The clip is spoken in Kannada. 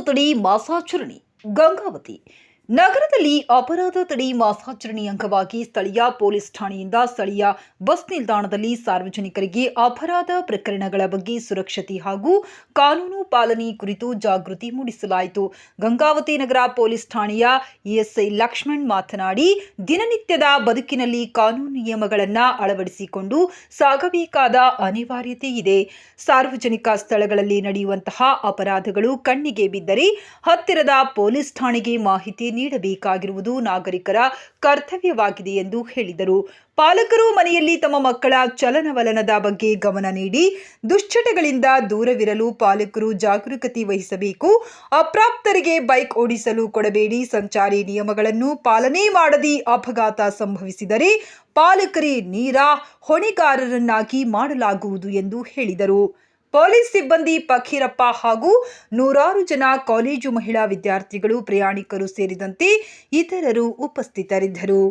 ತಡೆ ಮಾಸಾಚರಣೆ. ಗಂಗಾವತಿ. ನಗರದಲ್ಲಿ ಅಪರಾಧ ತಡೆ ಮಾಸಾಚರಣೆ ಅಂಗವಾಗಿ ಸ್ಥಳೀಯ ಪೊಲೀಸ್ ಠಾಣೆಯಿಂದ ಸ್ಥಳೀಯ ಬಸ್ ನಿಲ್ದಾಣದಲ್ಲಿ ಸಾರ್ವಜನಿಕರಿಗೆ ಅಪರಾಧ ಪ್ರಕರಣಗಳ ಬಗ್ಗೆ ಸುರಕ್ಷತೆ ಹಾಗೂ ಕಾನೂನು ಪಾಲನೆ ಕುರಿತು ಜಾಗೃತಿ ಮೂಡಿಸಲಾಯಿತು. ಗಂಗಾವತಿ ನಗರ ಪೊಲೀಸ್ ಠಾಣೆಯ ಇಎಸ್ಐ ಲಕ್ಷ್ಮಣ್ ಮಾತನಾಡಿ, ದಿನನಿತ್ಯದ ಬದುಕಿನಲ್ಲಿ ಕಾನೂನು ನಿಯಮಗಳನ್ನು ಅಳವಡಿಸಿಕೊಂಡು ಸಾಗಬೇಕಾದ ಅನಿವಾರ್ಯತೆ ಇದೆ. ಸಾರ್ವಜನಿಕ ಸ್ಥಳಗಳಲ್ಲಿ ನಡೆಯುವಂತಹ ಅಪರಾಧಗಳು ಕಣ್ಣಿಗೆ ಬಿದ್ದರೆ ಹತ್ತಿರದ ಪೊಲೀಸ್ ಠಾಣೆಗೆ ಮಾಹಿತಿ ನೀಡಬೇಕಾಗಿರುವುದು ನಾಗರಿಕರ ಕರ್ತವ್ಯವಾಗಿದೆ ಎಂದು ಹೇಳಿದರು. ಪಾಲಕರು ಮನೆಯಲ್ಲಿ ತಮ್ಮ ಮಕ್ಕಳ ಚಲನವಲನದ ಬಗ್ಗೆ ಗಮನ ನೀಡಿ ದುಶ್ಚಟಗಳಿಂದ ದೂರವಿರಲು ಪಾಲಕರು ಜಾಗರೂಕತೆ ವಹಿಸಬೇಕು. ಅಪ್ರಾಪ್ತರಿಗೆ ಬೈಕ್ ಓಡಿಸಲು ಕೊಡಬೇಡಿ. ಸಂಚಾರಿ ನಿಯಮಗಳನ್ನು ಪಾಲನೆ ಮಾಡದಿ ಅಪಘಾತ ಸಂಭವಿಸಿದರೆ ಪಾಲಕರೇ ನೀರ ಹೊಣೆಗಾರರನ್ನಾಗಿ ಮಾಡಲಾಗುವುದು ಎಂದು ಹೇಳಿದರು. ಪೊಲೀಸ್ ಸಿಬ್ಬಂದಿ ಪಖೀರಪ್ಪ ಹಾಗೂ ನೂರಾರು ಜನ ಕಾಲೇಜು ಮಹಿಳಾ ವಿದ್ಯಾರ್ಥಿಗಳು ಪ್ರಯಾಣಿಕರು ಸೇರಿದಂತೆ ಇತರರು ಉಪಸ್ಥಿತರಿದ್ದರು.